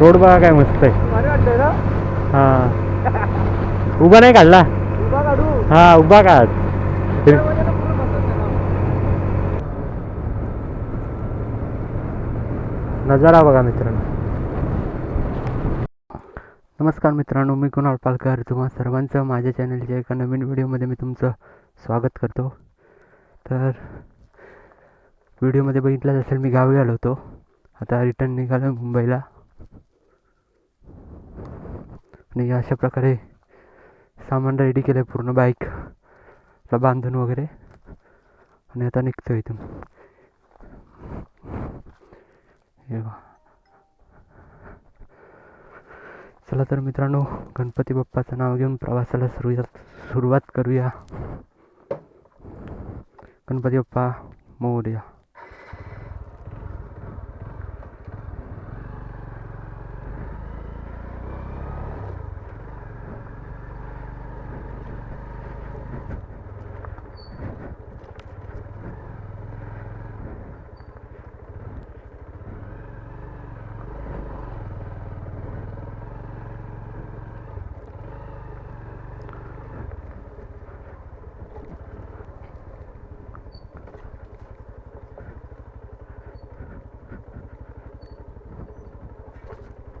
Road बघा काय मस्त आहे. हा. उभा नाही काढला? उभा काढू. हा उभा काढ. ना. नजारा बघा मित्रांनो. नमस्कार मित्रांनो मी कुणाल पालकर. तुम्हा सर्वांचं माझ्या चॅनलच्या एका नवीन व्हिडिओमध्ये मी तुमचं स्वागत करतो. तर व्हिडिओमध्ये बघितलं असेल मी गावी आलो होतो. आता रिटर्न निघालो मुंबईला. आणि अशा प्रकारे सामान रेडी केलं आहे पूर्ण बाईकला बांधून वगैरे. आणि आता निघतो इथून. हे चला तर मित्रांनो गणपती बाप्पाचं नाव घेऊन प्रवासाला सुरुवात सुरुवात करूया. गणपती बाप्पा मोर्या तो आता बोर झाला एकटा आता कंटाळा येशील ना. दोन दिवस त्रास होतो. हा, होय.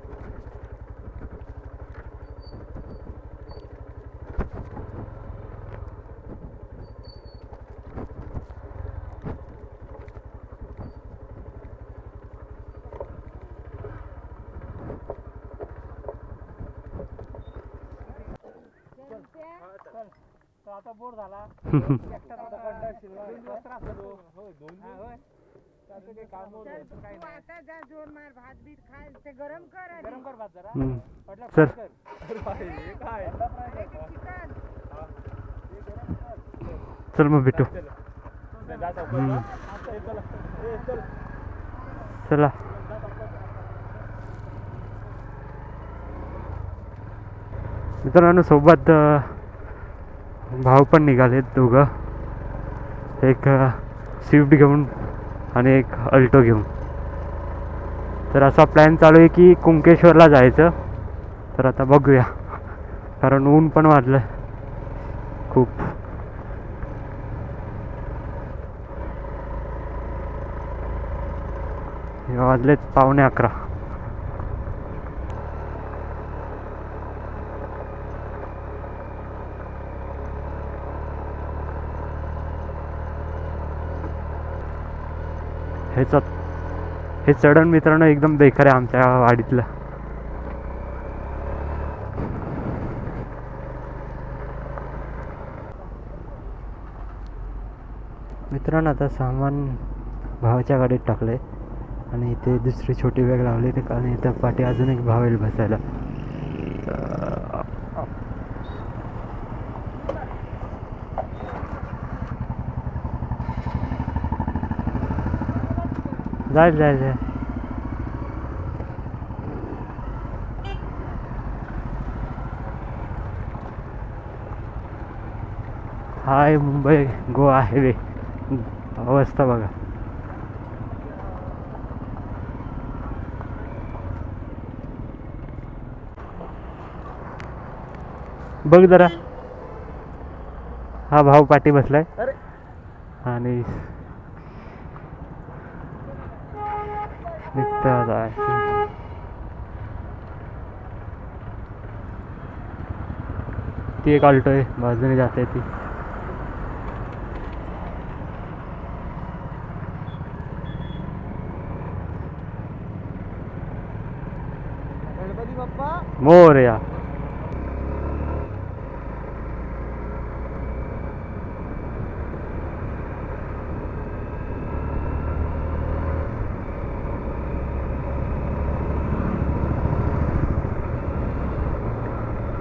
त्याचं काही काम बोर होतं, काही तू नाही. आता जा जोर मार भात बीत खाय ते गरम कर आधी. गरम कर भात जरा. हम्म. वाटलं चल. हे ते मग भेटू. चल. आता मित्रांनो सोबत भाऊ पण निघालेत दोघं. एक स्विफ्ट घेऊन आणि एक अल्टो घेऊन. तर असा प्लॅन चालू आहे की कुंकेश्वरला जायचं. तर आता बघूया. कारण ऊन पण वाढलं खूप. वाजलेत पावणे अकरा. ह्याचा हे चढण मित्रांनो एकदम बेकार आहे आमच्या वाडीतलं. मित्रांनो आता सामान भावाच्या गाडीत टाकले आणि इथे दुसरी छोटी बॅग लावली ते आणि इथं पाठी अजून एक भाव येईल बसायला. जाय जाय जाय. हाय मुंबई गोवा हायवे. अवस्था बघा. बघ जरा. हा भाऊ पाठी बसलाय. अरे. आणि निघतं आता ती एक ऑल्टो आहे बाजूने जाते ती गणपती बाप्पा मोरया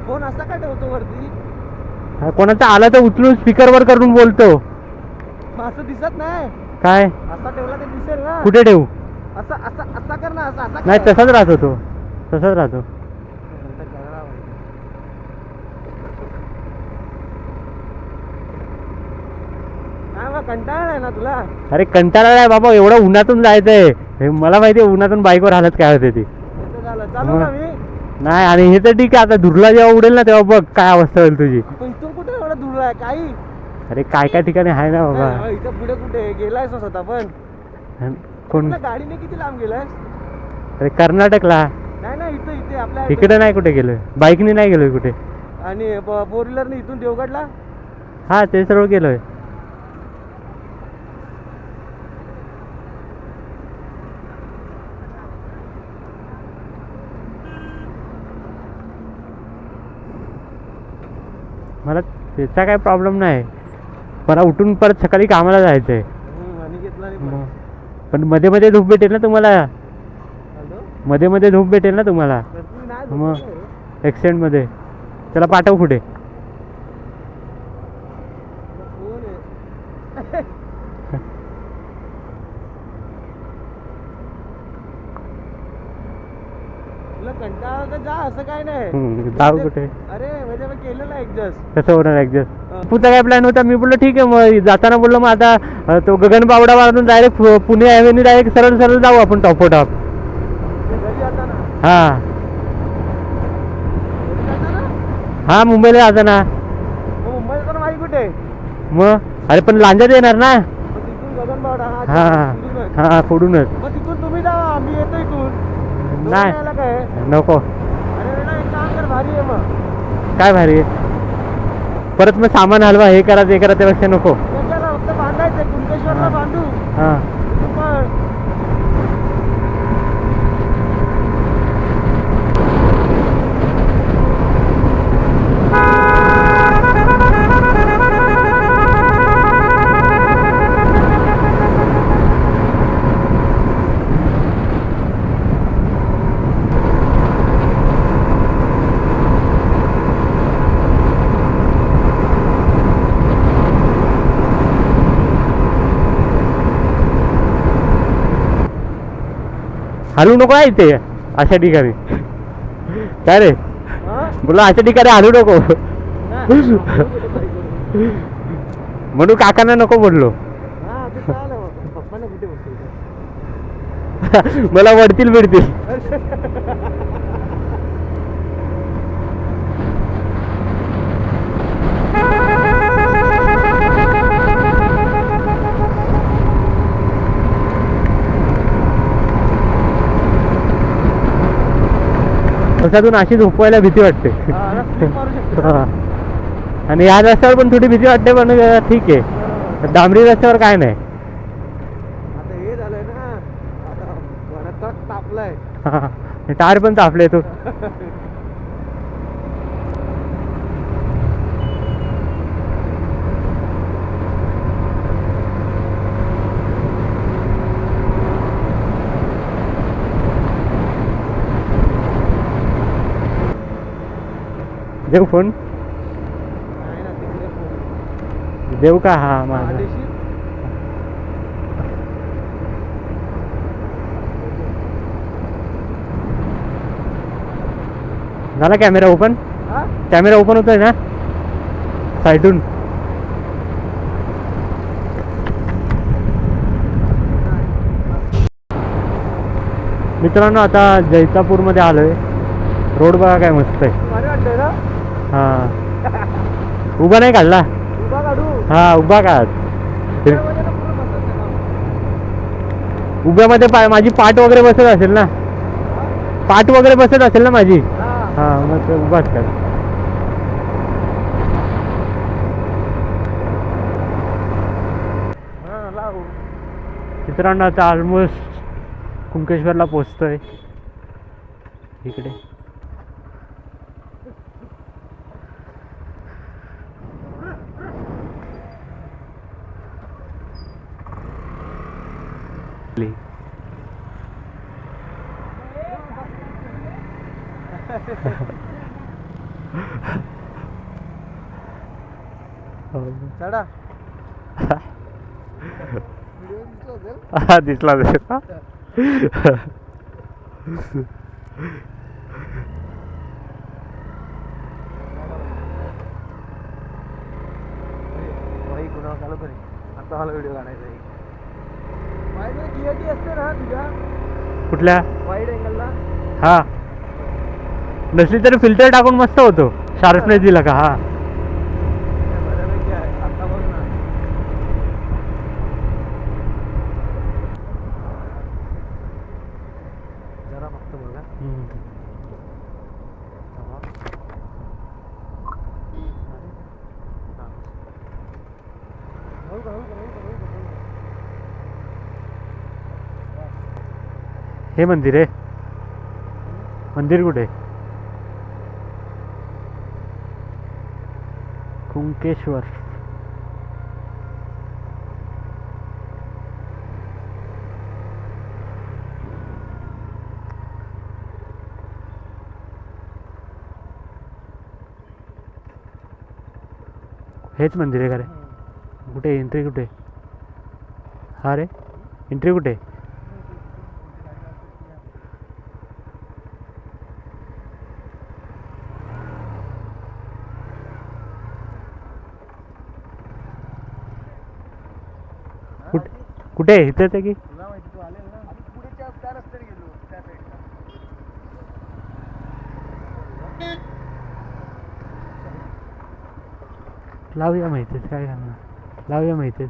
फोन असा का ठेवतो वरती हा, कोणाचा आला तर उचलून स्पीकरवर करून बोलतो. असं दिसत नाही. काय? असा ठेवला तर दिसेल ना. कुठे ठेवू? असा असा असा कर ना असा असा नाही. तसाच राहतो तो. तसाच राहतो. कंटाळा आहे ना तुला? अरे कंटाळा आहे बाबा एवढं उन्हातून जायचंय. मला माहिती आहे उन्हातून बाईकवर हालत काय होते ती. नाही आणि हे तर ठीक आहे आता धुरला जेव्हा उडेल ना तेव्हा बघ काय अवस्था होईल तुझी. आहे काही? अरे काय काय ठिकाणी आहे ना बाबा? नाही, इथं पुढे कुठे? गेलायस ना स्वतः पण. कोण? गाडीने किती लांब गेलायस? अरे कर्नाटकला. नाही ना इथं इथे आपल्या इकडे नाही कुठे गेलोय. बाईकने नाही गेलोय कुठे? आणि फोर व्हीलरने इथून देवगडला? हा ते सर्व गेलोय. मला त्याचा काय प्रॉब्लेम नाही. मला उठून परत सकाळी कामाला जायचं आहे घेतला नाही पण. मध्ये मध्ये झोप भेटेल ना तुम्हाला. हॅलो? मध्ये मध्ये झोप भेटेल ना तुम्हाला. मग. ॲक्सिडेंटमध्ये त्याला पाठव कुठे कोण आहे? तुला कंटाळा तर जा असं काय नाही. जाऊ कुठे? अरे म्हणजे केलेलं ऍडजस्ट कसं होणार ॲडजस्ट हा. पुढचा काय प्लॅन होता? मी बोललो ठीक आहे मग जाताना बोललो मग आता तो गगन बावडा मारून डायरेक्ट पुणे हायवेने डायरेक्ट सरळ सरळ जाऊ आपण टॉप टॉप जाताना? हा. हा मुंबईला जाताना. मुंबईत जाताना माहिती कुठे? मग? अरे पण लांजात येणार ना. हा हा. फोडूनच मग तिथून तुम्ही जा आम्ही येतो इथून. नाही. यायला काय नको. अरे ना एक काम कर भारी आहे मग काय भारी आहे? परत मग सामान हलवा हे करा ते करा त्यापेक्षा नको. त्याच्याला फक्त बांधायचं कुंकेश्वरला. बांधू. हा. हलू नको आहे इथे. अशा ठिकाणी. काय रे? बोला अशा ठिकाणी हलू नको. म्हणून काकांना नको बोललो. मला वडतील बिडतील तसातून अशी झोपवायला भीती वाटते. आणि या रस्त्यावर पण थोडी भीती वाटते पण ठीक आहे. डांबरी रस्त्यावर काय नाही. हे तापलाय. टायर पण तापले तो. देऊ फोन. देऊ का? हा माझा? झाला कॅमेरा ओपन? कॅमेरा ओपन होतोय ना? साईडून मित्रांनो आता जैतापूरमध्ये आलोय. रोड बघा काय मस्त आहे. हा. उभा नाही काढला? उभा काढू. हा उभा काढ. उभ्यामध्ये पाय माझी पाठ वगैरे बसत असेल ना? पाठ वगैरे बसत असेल ना माझी? हा. मग उभाच काढ. मित्रांनो आता ऑलमोस्ट कुंकेश्वरला पोचतोय इकडे. चढा. हा दिसला चालू करे आता मला व्हिडिओ काढायचा क्लिअरिटी असते ना तुझ्या? कुठल्या? वाईड अँगलला हा. नसली तरी फिल्टर टाकून मस्त होतो. शार्पनेस दिला का? हा. बऱ्यापैकी आहे. आता बघ ना. जरा फक्त बघा. हळू हळू हळू का, हळू का, हळू का. हे मंदिर आहे. मंदिर कुठे? कुंकेश्वर. हेच मंदिर आहे का रे? कुठे? एंट्री कुठे? हा रे. एंट्री कुठे आहे? इथेच आहे की तुला माहिती तू आलेल ना आम्ही पुढे त्या त्या रस्त्याने गेलो त्या साईडला लावूया माहितीच काय करणार? लावूया माहितीच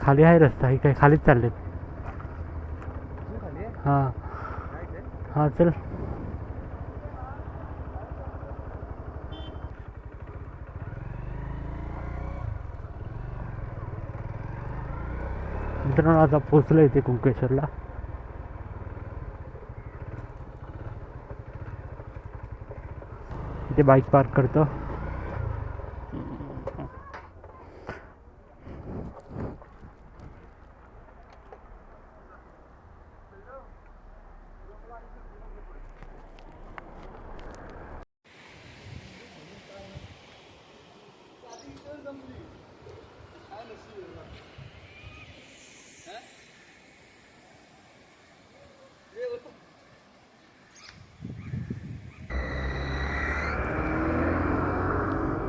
खाली आहे रस्ता हे काय खालीच चाललेत. आहे? हां. ते हां चल. मित्रांनो आता पोचलो इथे कुंकेश्वरला. इथे बाईक पार्क करतो.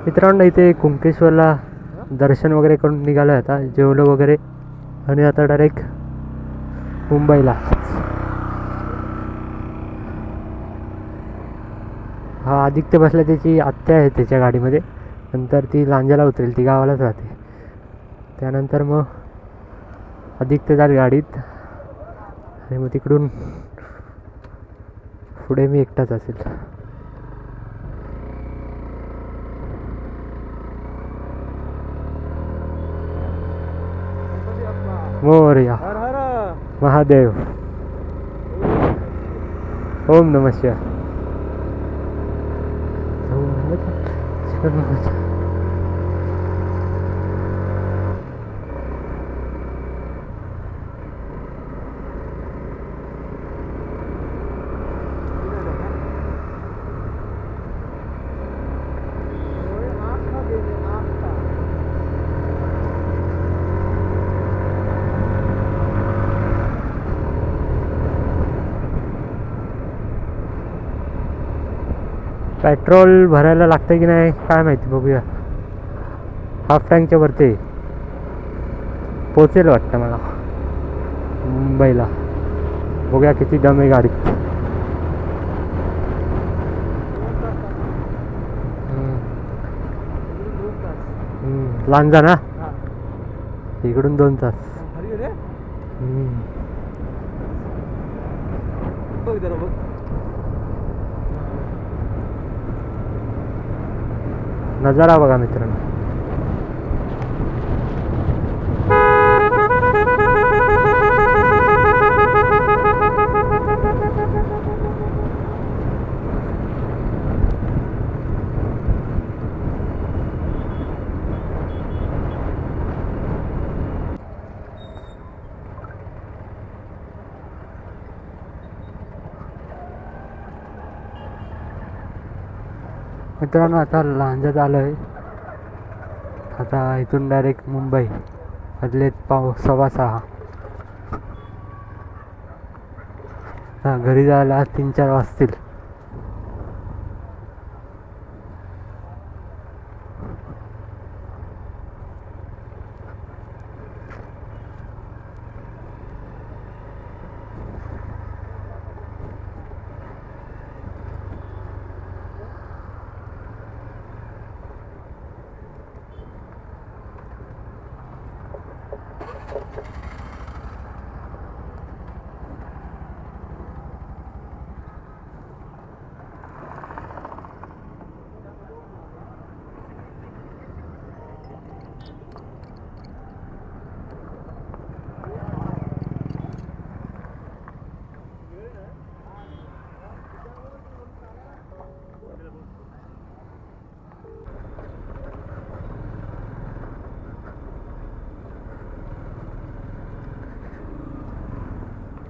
मित्रांनो इथे कुंकेश्वरला दर्शन वगैरे करून निघालो आहे आता जेवलो वगैरे. आणि आता डायरेक्ट मुंबईला. हा आदित्य बसला त्याची आत्या आहे त्याच्या गाडीमध्ये. नंतर ती लांजाला उतरेल ती गावालाच राहते. त्यानंतर मग आदित्य जाल गाडीत. आणि मग तिकडून पुढे मी एकटाच असेल गणपती बाप्पा. मोरया हर हर पेट्रोल भरायला लागतं की नाही काय माहिती बघूया हाफ टँकच्या वरती. पोचेल वाटतं मला मुंबईला बघूया किती दम आहे. हम्म. लांजा ना. इकडून दोन तास. बघ जरा बघ नजारा बघा मित्रांनो. मित्रांनो आता लांजात आलो आहे आता इथून डायरेक्ट मुंबई. अजलेत पाव सव्वा सहा. घरी जायला तीन चार वाजतील.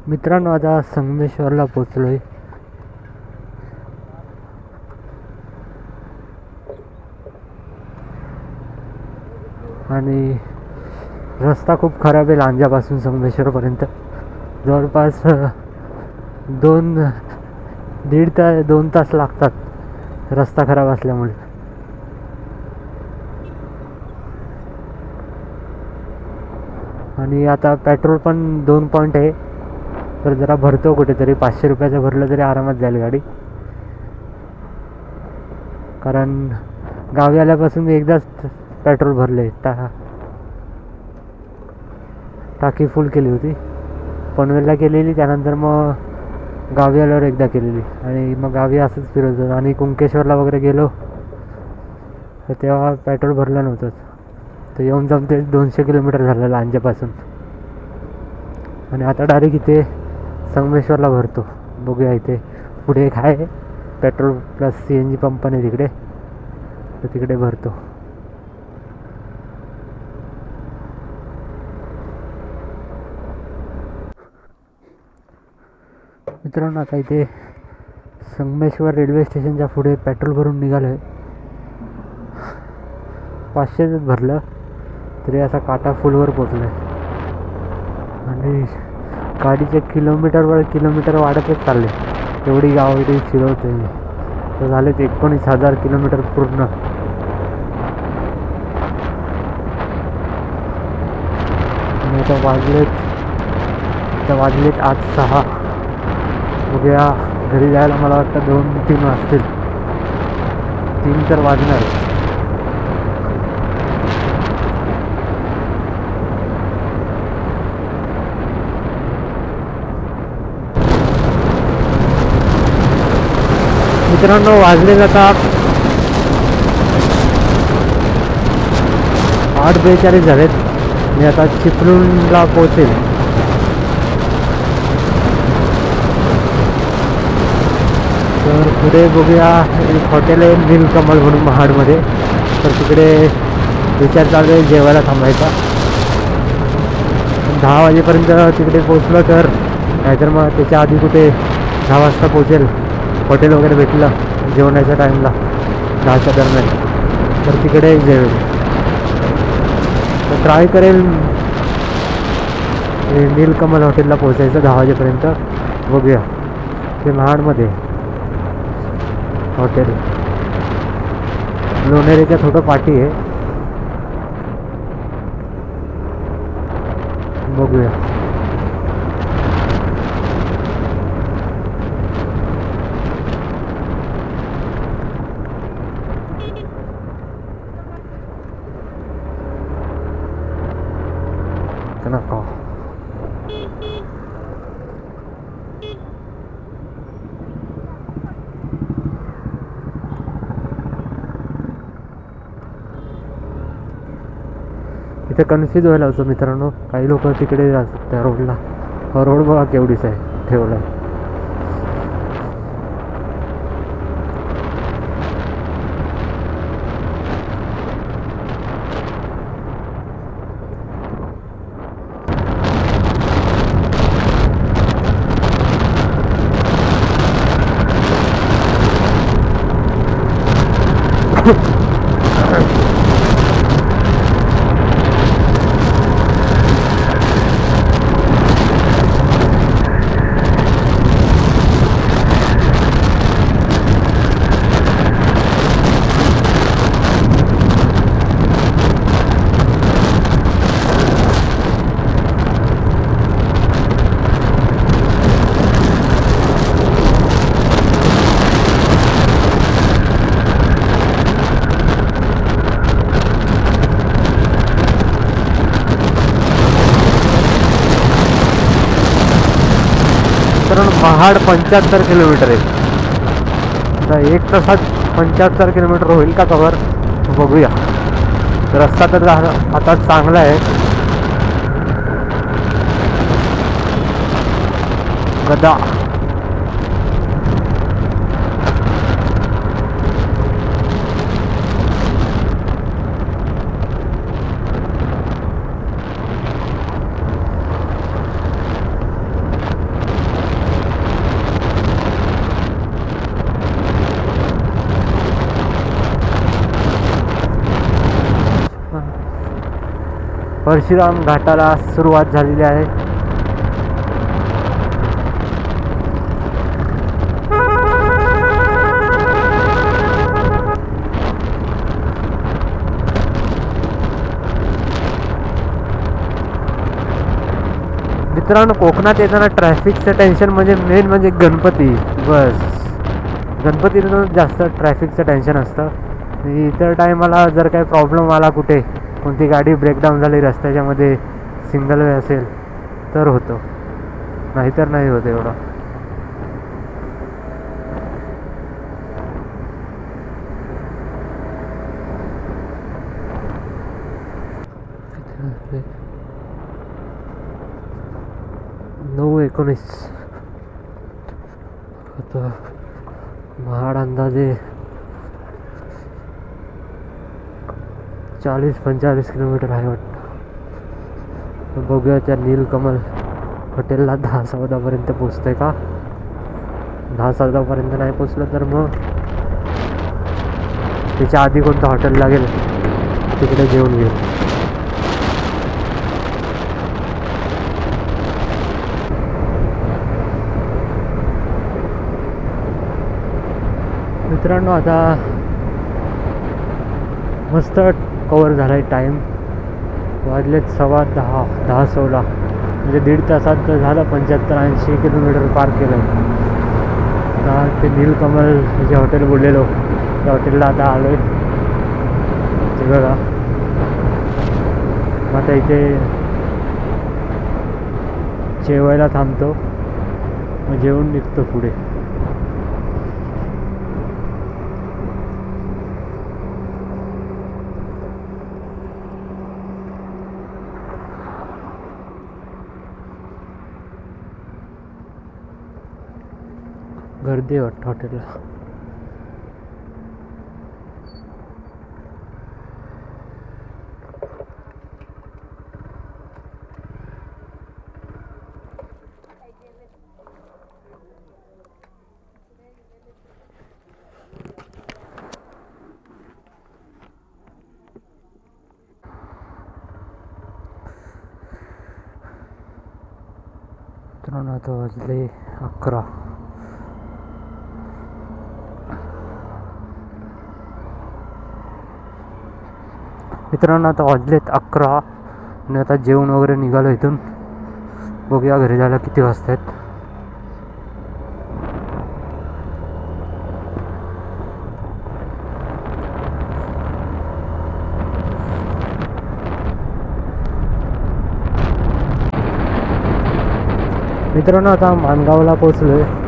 मित्रांनो आता संगमेश्वरला पोचलो आहे आणि रस्ता खूप खराब आहे लांजापासून संगमेश्वरपर्यंत. जवळपास दोन दीड तास दोन तास लागतात रस्ता खराब असल्यामुळे. आणि आता पेट्रोल पण दोन पॉईंट आहे. तर जरा भरतो कुठेतरी. पाचशे रुपयाचं भरलं तरी आरामात जाईल गाडी. कारण गावी आल्यापासून मी एकदाच पेट्रोल भरले. टा टाकी फुल केली होती. पनवेलला केलेली त्यानंतर मग गावी आल्यावर एकदा केलेली. आणि मग गावी असंच फिरत होतो. आणि कुंकेश्वरला वगैरे गेलो तर तेव्हा पेट्रोल भरलं नव्हतं. तर येऊन जाऊन ते दोनशे किलोमीटर झालं लांजापासून. आणि आता डायरेक्ट इथे संगमेश्वरला भरतो. बघूया इथे पुढे एक आहे. Petrol plus C N G pump पण आहे तिकडे. तर तिकडे भरतो. मित्रांनो आता इथे संगमेश्वर रेल्वे स्टेशनच्या पुढे पेट्रोल भरून निघालो आहे पाचशेच भरलं. तरी असा काटा फुलवर पोचलं आहे आणि गाडीचे किलोमीटरवर किलोमीटर वाढतच चालले. एवढी गावडी फिरवते तर झालेत एकोणीस हजार किलोमीटर पूर्ण. आणि आता वाजलेत आता वाजलेत आठ सहा. उद्या घरी जायला मला वाटतं दोन तीन वाजतील. तीन तर वाजणार मित्रांनो वाजले जातात आठ बेचाळीस झालेत. मी आता चिपळूणला पोहोचेल. तर पुढे बघूया एक हॉटेल आहे नीलकमल म्हणून महाडमध्ये. तर तिकडे विचार चालू आहे जेवायला थांबायचा. दहा वाजेपर्यंत तिकडे पोचलं तर नाहीतर मग त्याच्या आधी कुठे दहा वाजता पोचेल हॉटेल वगैरे भेटलं जेवणाच्या टाईमला दहाच्या दरम्यान. तर तिकडे जेवेल तर ट्राय करेल नीलकमल हॉटेलला पोहोचायचं दहा वाजेपर्यंत. बघूया. ते महाडमध्ये. आहे. हॉटेल. लोणेरेच्या थोडं पाठी आहे. बघूया. ते कन्फ्यूज व्हायला होतं मित्रांनो. काही लोक तिकडे जातात त्या रोडला हा रोड बघा केवढीच आहे ठेवला आहे साधारण महाड पंच्याहत्तर किलोमीटर आहे. तर एक तासात पंच्याहत्तर किलोमीटर होईल का कवर? बघूया. रस्ता तर आता चांगला आहे. गदा. परशुराम घाटाला सुरुवात झालेली आहे. मित्रांनो कोकणात येताना ट्रॅफिकचं टेन्शन म्हणजे मेन म्हणजे गणपती. बस. गणपतीनं जास्त ट्रॅफिकचं टेन्शन असतं. इतर टायमाला जर काही प्रॉब्लेम आला कुठे कोणती गाडी ब्रेकडाऊन झाली रस्त्याच्यामध्ये सिंगल वे असेल तर होतो. नाहीतर नाही होत एवढं. नऊ एकोणीस. आता महाड अंदाजे चाळीस पंचेचाळीस किलोमीटर आहे वाटतं. बघूया त्या नीलकमल हॉटेलला दहा चौदापर्यंत पोचतंय का? दहा सौदापर्यंत नाही पोचलं तर मग? त्याच्या आधी कोणतं हॉटेल लागेल? तिकडे जेवून घेऊ. मित्रांनो आता मस्त कवर झाला आहे टाईम वाजलेत सव्वा दहा दहा सोळा. म्हणजे दीड तासात तर झालं पंच्याहत्तर ऐंशी किलोमीटर पार केलं. आता ते नीलकमल जे हॉटेल बोललेलो त्या हॉटेलला आता आलो आहे ते बघा. मग आता इथे जेवायला थांबतो. मग जेवून निघतो पुढे. गर्दी आहे वाटतं हॉटेलला मित्रांनो आता वाजले अकरा मित्रांनो आता वाजलेत अकरा आणि आता जेवण वगैरे निघालो इथून. बघूया घरी जायला किती वाजतात आहेत मित्रांनो आता मानगावला पोचलोय आहे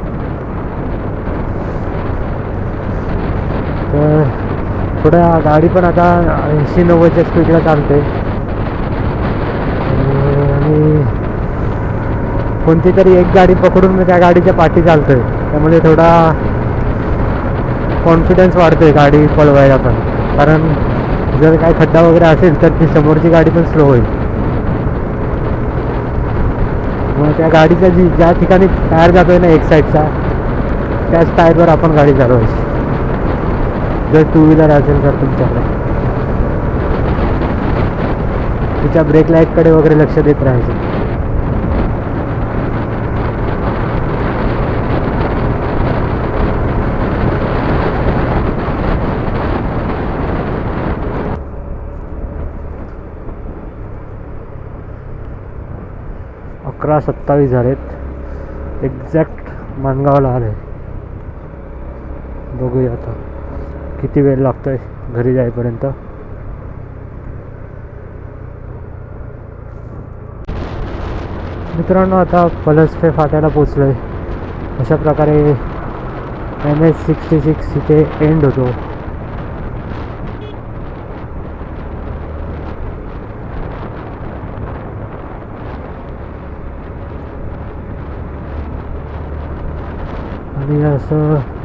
थोड्या गाडी पण आता ऐंशी नव्वदच्या स्पीडला चालते. आणि कोणती तरी एक गाडी पकडून मी त्या गाडीच्या पाठी चालतोय. त्यामुळे थोडा कॉन्फिडन्स वाढतोय गाडी पळवायला पण. कारण जर काय खड्डा वगैरे असेल तर ती समोरची गाडी पण स्लो होईल. मग त्या गाडीचा जी ज्या ठिकाणी टायर जातोय ना एक साईडचा त्याच टायरवर आपण गाडी चालवायची. जर टू व्हीलर असेल तर तुमच्याकडे. तिच्या ब्रेक लाईटकडे वगैरे लक्ष देत राहायचं. अकरा सत्तावीस झालेत. एक्झॅक्ट माणगावला आले बघूया आता. किती वेळ लागतोय घरी जाईपर्यंत? मित्रांनो आता पलसपे फाट्याला पोचलो आहे अशा प्रकारे एम एस सिक्स्टी सिक्स इथे एंड होतो. आणि असं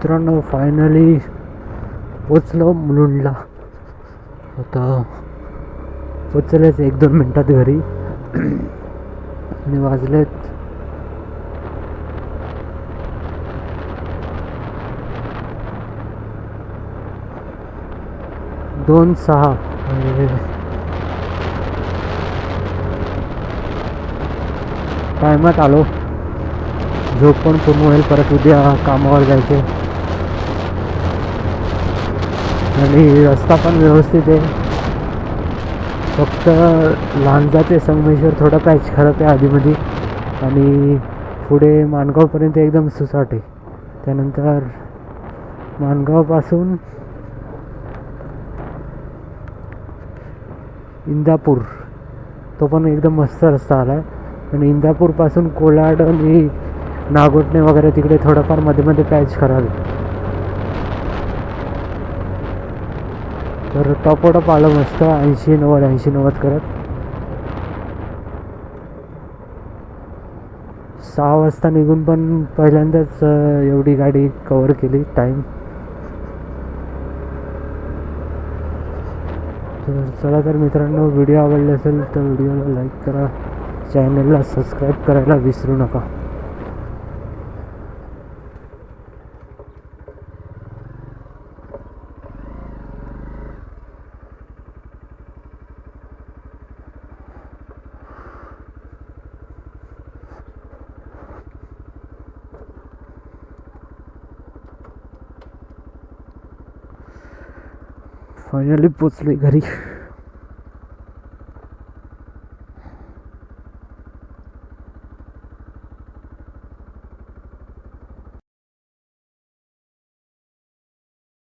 मित्रांनो फायनली पोचलो मुलुंडला. आता पोचलेच एक दोन मिनटात घरी. आणि वाजलेत. दोन सहा. टायमात आलो. झोप पण पूर्ण होईल परत उद्या कामावर जायचे आणि रस्ता पण व्यवस्थित आहे. फक्त लांजा ते संगमेश्वर थोडा पॅच खराब आहे आधीमध्ये. आणि पुढे माणगावपर्यंत एकदम सुसाट आहे. त्यानंतर माणगावपासून इंदापूर. तो पण एकदम मस्त रस्ता आला आहे. आणि इंदापूरपासून कोलाड आणि नागोटणे वगैरे तिकडे थोडंफारमध्ये मध्ये पॅच खराब आहे. तर टॉपोटॉप आलं मस्त ऐंशी नव्वद ऐंशी नव्वद करत. सहा वाजता निघून पण पहिल्यांदाच एवढी गाडी कवर केली टाईम तर चला तर मित्रांनो व्हिडिओ आवडले असेल तर व्हिडिओला लाईक करा. चॅनलला सबस्क्राईब करायला विसरू नका. फायनली पोचले घरी.